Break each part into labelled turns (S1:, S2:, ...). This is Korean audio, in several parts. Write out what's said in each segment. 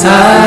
S1: 사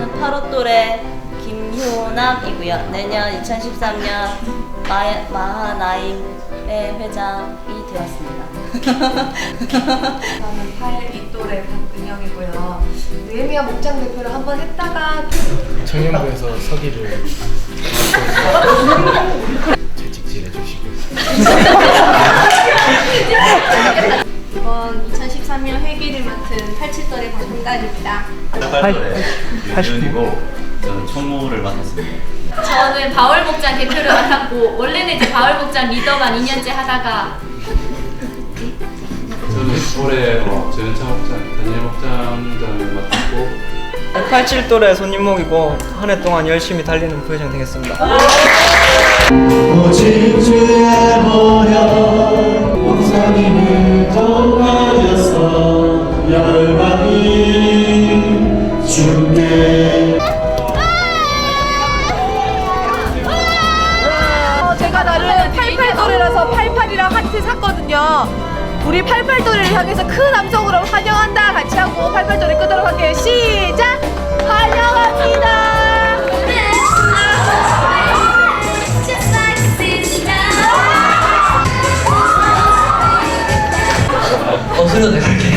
S2: 저는 8호 또래 김효남이고요. 내년 2013년 마, 마하나임의 회장이 되었습니다.
S3: 저는 8 이 또래 박은영이고요. 느헤미야 목장 대표를 한번 했다가
S4: 청년부에서 서기를 채찍질해 주시고
S3: 이번 2013년 회기를 맡은 87또래 박은단입니다.
S5: 88 년이고 저는 총무를 맡았습니다.
S6: 저는 바울복장 대표를 맡았고 원래는 이제 바울복장 리더만 2년째 하다가
S7: 저는 올해 어, 저연차 목장, 다니엘 목장장을 맡았고.
S1: 87돌의 손님목이고 한 해 동안 열심히 달리는 부회장 되겠습니다.
S5: 오직 주의 보혈
S3: 우리 88또래를 향해서 큰 함성으로 환영한다 같이 하고 88또래 끄도록 할게요. 시작! 환영합니다!
S8: 하나님을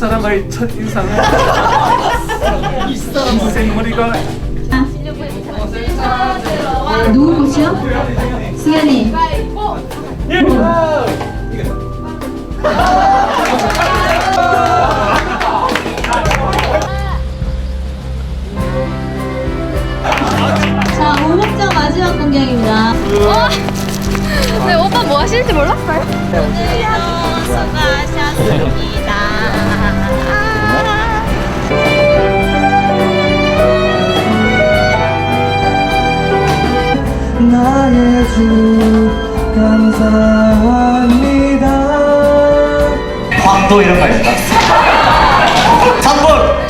S7: 사람의 첫 인상은 인생머리가
S9: 누구 보시오? 승현이 자 오목장 마지막 공격입니다
S6: 네, 오빠 뭐 하시는지 몰랐어요?
S2: 오늘도 수고하셨습니다.
S1: 주 감사합니다
S5: 황도 이런 거 있다. 3번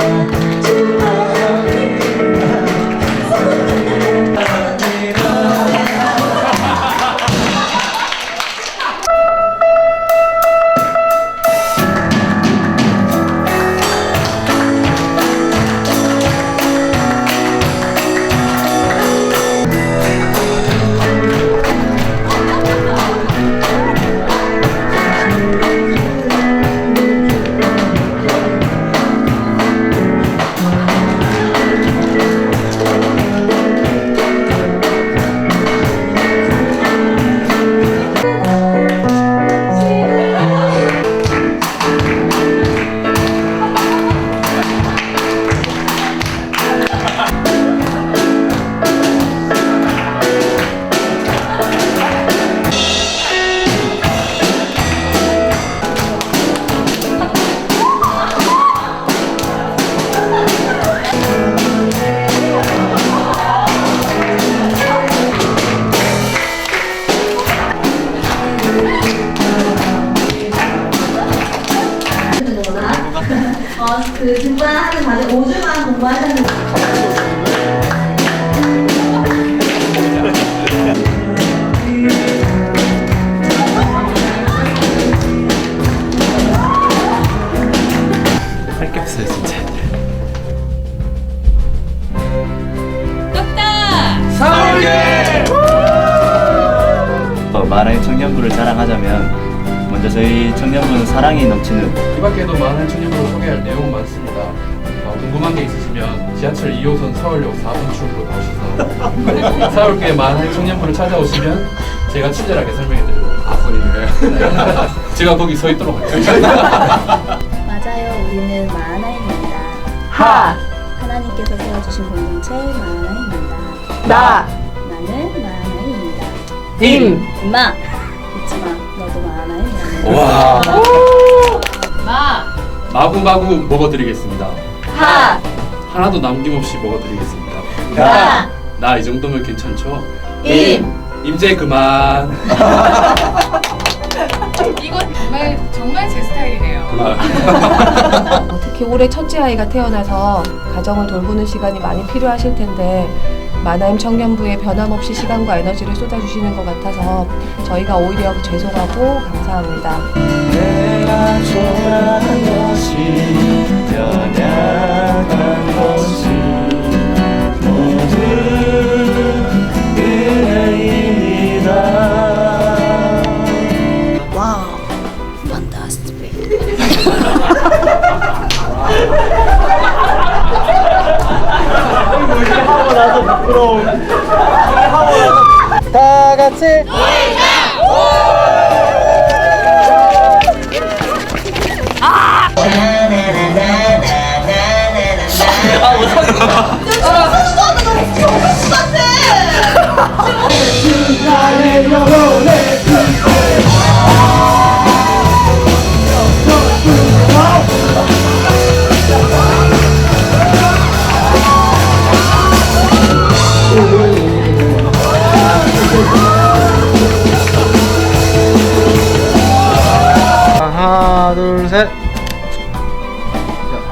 S5: Bye.
S9: 어, 그 등반하는 과정 5주만 공부하셨는데.
S5: 할게 없어요 진짜. 어, 만화의 청년부를 자랑하자면 먼저 저희 청년부는 사랑이 넘치는
S7: 이 밖에도 많은 청년부를 소개할 내용은 많습니다. 어, 궁금한 게 있으시면 지하철 2호선 서울역 4번 출구로 나오셔서 서울교회 많은 청년부를 찾아오시면 제가 친절하게 설명해드리도록 하겠습니다. 제가 거기 서 있도록 하겠습니다.
S2: 맞아요. 우리는 마하나입니다.
S3: 하,
S2: 하나님께서 세워주신 공동체 마하나입니다.
S3: 나,
S2: 나는 마하나입니다.
S3: 임,
S2: 엄마, 잊지 마. 너도 마하나입니다.
S6: 마.
S7: 마구마구 먹어드리겠습니다.
S3: 하,
S7: 하나도 남김없이 먹어드리겠습니다.
S3: 나,
S7: 나 이 정도면 괜찮죠?
S3: 임.
S7: 임제 그만.
S6: 이건 정말 정말 제 스타일이네요.
S3: 특히 올해 첫째 아이가 태어나서 가정을 돌보는 시간이 많이 필요하실 텐데 마나임 청년부에 변함없이 시간과 에너지를 쏟아주시는 것 같아서 저희가 오히려 죄송하고 감사합니다.
S5: 내가
S1: 같이. 하 셋.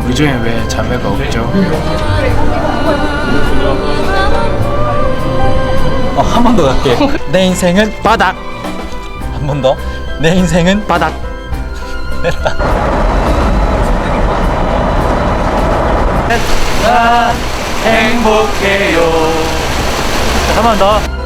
S4: 우리 중에 왜 자매가 없죠?
S10: 어, 한 번 더 갈게. 내 인생은 바닥. 한 번 더. 내 인생은 바닥. 됐다.
S5: 행복해요
S10: 한 번 더.